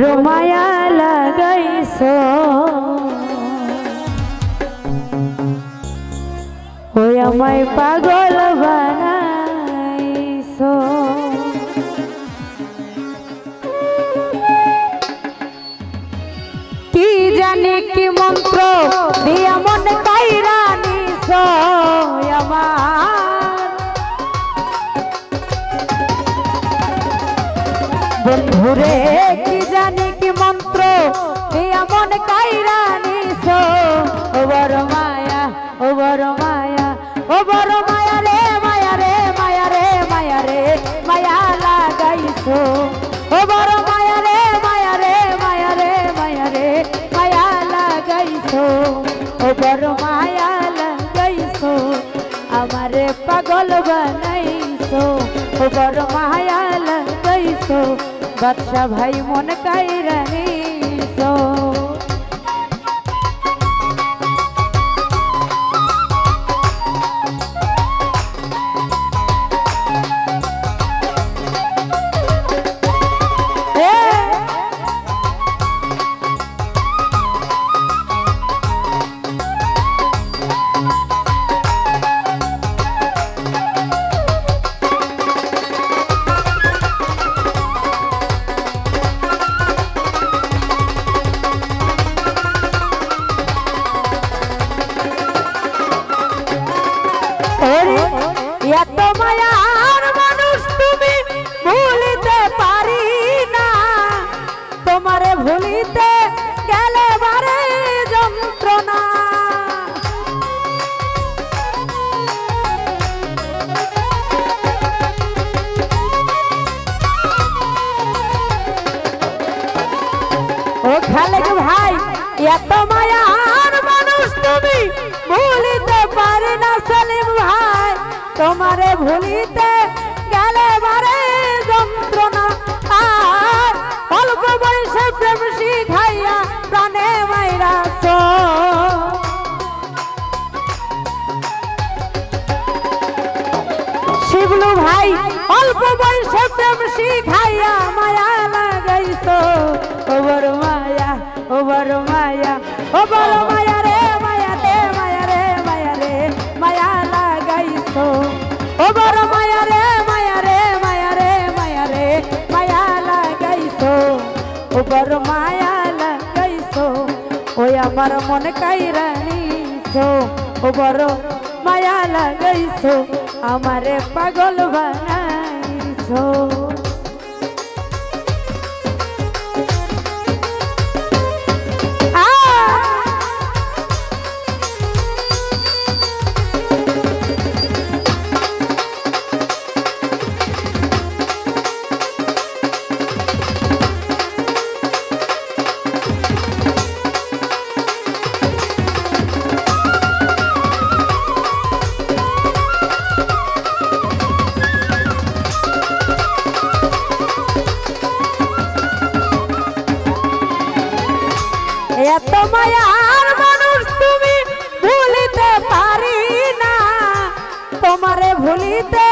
মায়া লাগাইছ। ওই আমায় পাগল বানাইছ। কি জানি কি মন্ত্র দিয়া মন কাইরা নিছ আমার বন্ধুরে, কি জানি কি মন্ত্র? দিয়া মন কাইরা নিছ। ও বড় মায়া, ও বড় মায়া, ও বড় মায়া রে মায়া রে মায়া রে মায়া রে, মায়া লাগাইছ। ও বড় মায়া রে মায়া রে মায়া রে মায়া রে, মায়া লাগাইছ। ও বড় মায়া লাগাইছ, আমারে পাগল বানাইছো। ও বড় মায়া বাদশা ভাই মন কাই রানী এ মায়ার মানুষ তুমি ভুলিতে পারি না। তোমারে ভুলিতে গেলে বারে যন্ত্রণা। ও ভাই, এত মায়ার মানুষ তুমি ভুলিতে তোমারে ভুলিতে গেলে বারে যন্ত্রণা। আর অল্প বয়সে প্রেম শিখাইয়া প্রাণে মাইরাছ শিবলু ভাই, অল্প বয়সে প্রেম শিখাইয়া মায়া লাগাইছো। ও বড় মায়া ও বড় মায়া ও বড় মায়া। ও বড় মায়া লাগাইছো, ওই আমার মন কাইরা নিছো ও বড় মায়া লাগাইছো, আমারে পাগল বানাইছো এত মায়ার মানুষ তুমি ভুলিতে পারি না। তোমারে ভুলিতে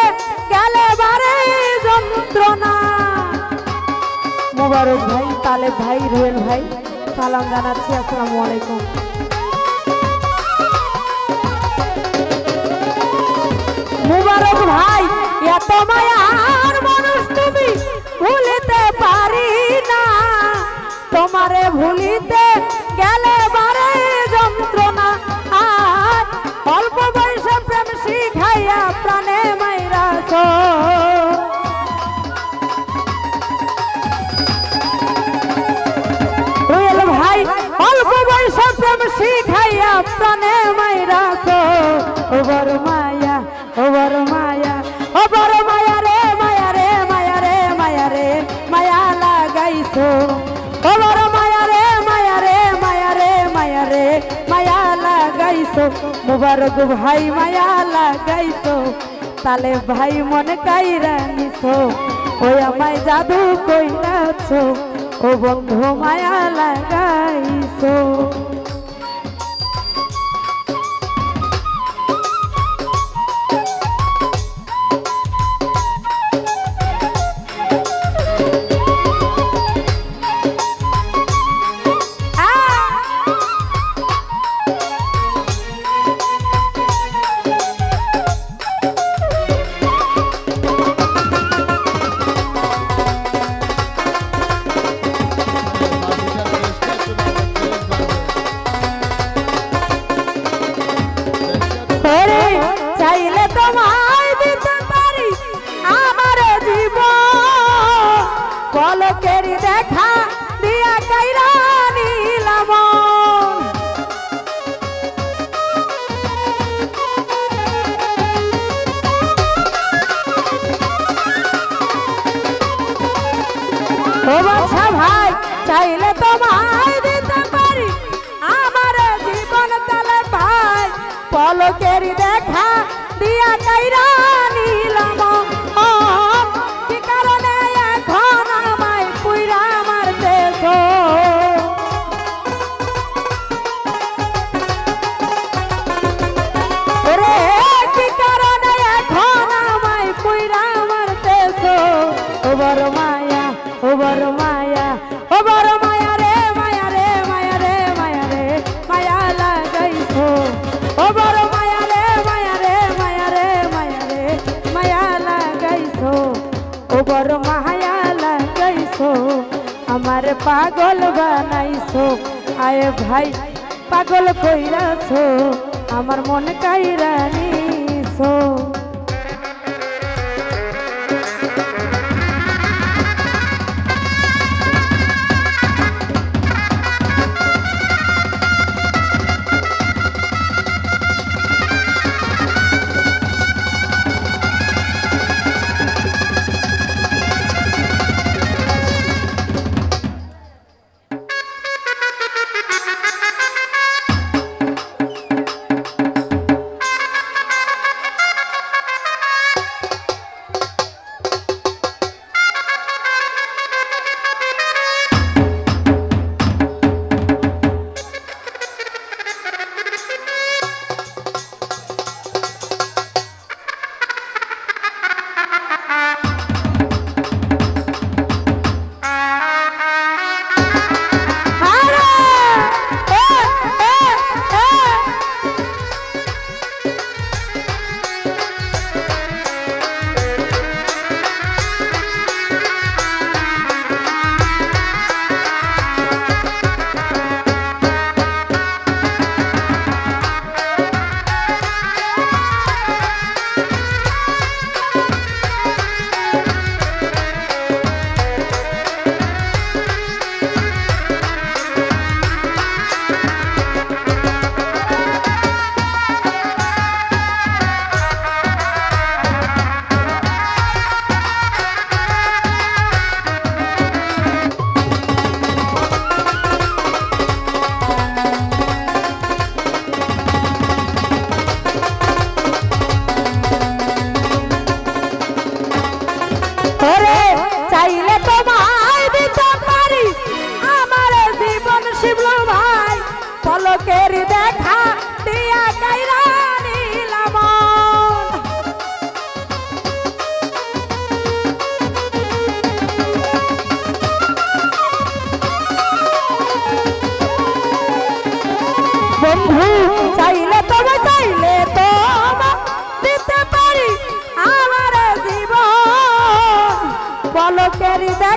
গেলে বারে যন্ত্রণা। মোবারক ভাই তালেব ভাই, রুয়েল ভাই, সালাম জানাচ্ছি, আসসালামু আলাইকুম। মুবারক ভাই, এত মায়ার মানুষ তুমি ভুলিতে পারি প্রাণে মাইরাছ ও বড় মায়া, ও বড় মায়া, ও মায়া রে মায়া রে মায়া রে মায়া রে, মায়া লাগাইছো। ও মায়া রে মায়া রে মায়া রে মায়া রে, মায়া লাগাইছো। মুবারক ভাই, মায়া লাগাইছো। তালে ভাই মনে কাইরা নিছো। ওই আমায় জাদু কইরাছো। ও বন্ধু, মায়া লাগাইছো। পাগল বানাইছো? আয় ভাই পাগল কইরাছো আমার মন কাইরা নিছো।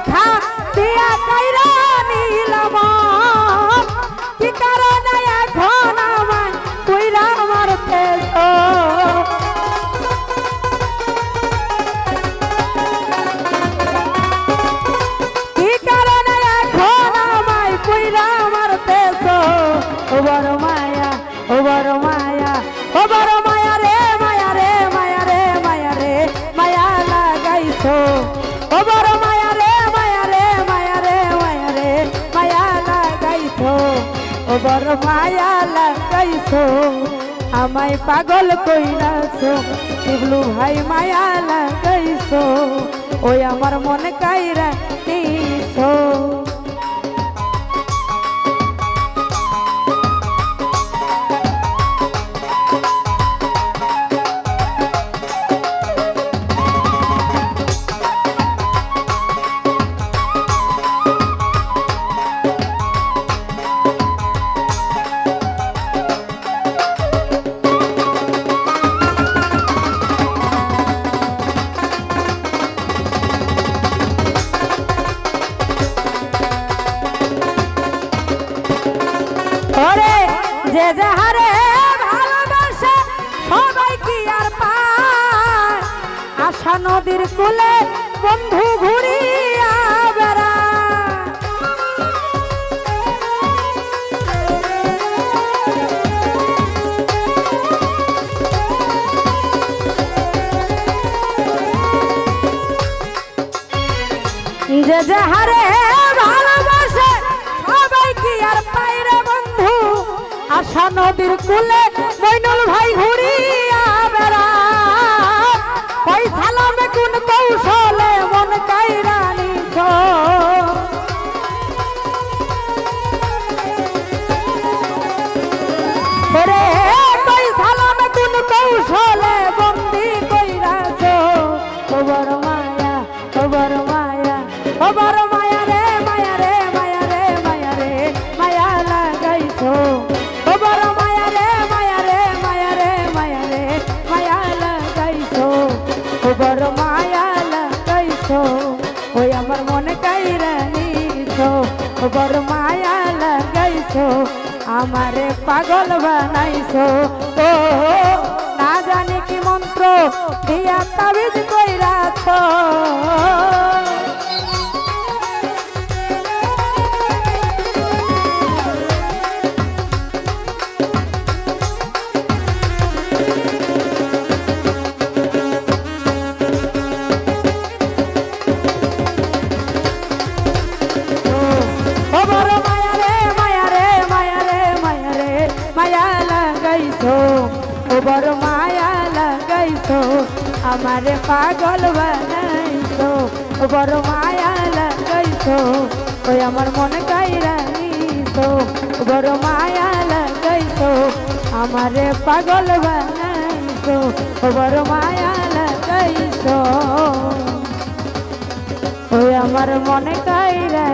দেখা দিয়া তাই তোর মায়া লাগাইছো, আমায় পাগল কইরাছো, শিবলু ভাই মায়া লাগাইছো, ওই আমার মনে কাইরা দিছো। নদীর কোলে বন্ধু ঘুরিয়া বেড়া যে যাহারে ভালোবাসে, সবাই কি আর পাইরে বন্ধু? আশা নদীর কুলে মইনুল ভাই ঘুরিয়া কৌশলে মন কাইরা নিছ। ওরে কই সালামে, কোন কৌশলে বন্দি কইরাছ? খবর মায়া খবর মায়া খবর মায়া রে মায়া রে মায়া রে মায়া রে, মায়া লাগাইছো। খবর মায়া রে মায়া রে মায়া রে মায়া রে, মায়া লাগাইছো। খবর মায়া খবর মায়া লাগাইছো আমারে পাগল বানাইছো। ও না জানি কি মন্ত্র দিয়া তাবিজ কইরাছ খবর মায়া লাগাইছো, ওই আমার মনে কাইরা নিছো। খবর মায়া লাগাইছো, আমারে পাগল বানাইছো। বড় ওই আমার মনে কাইরা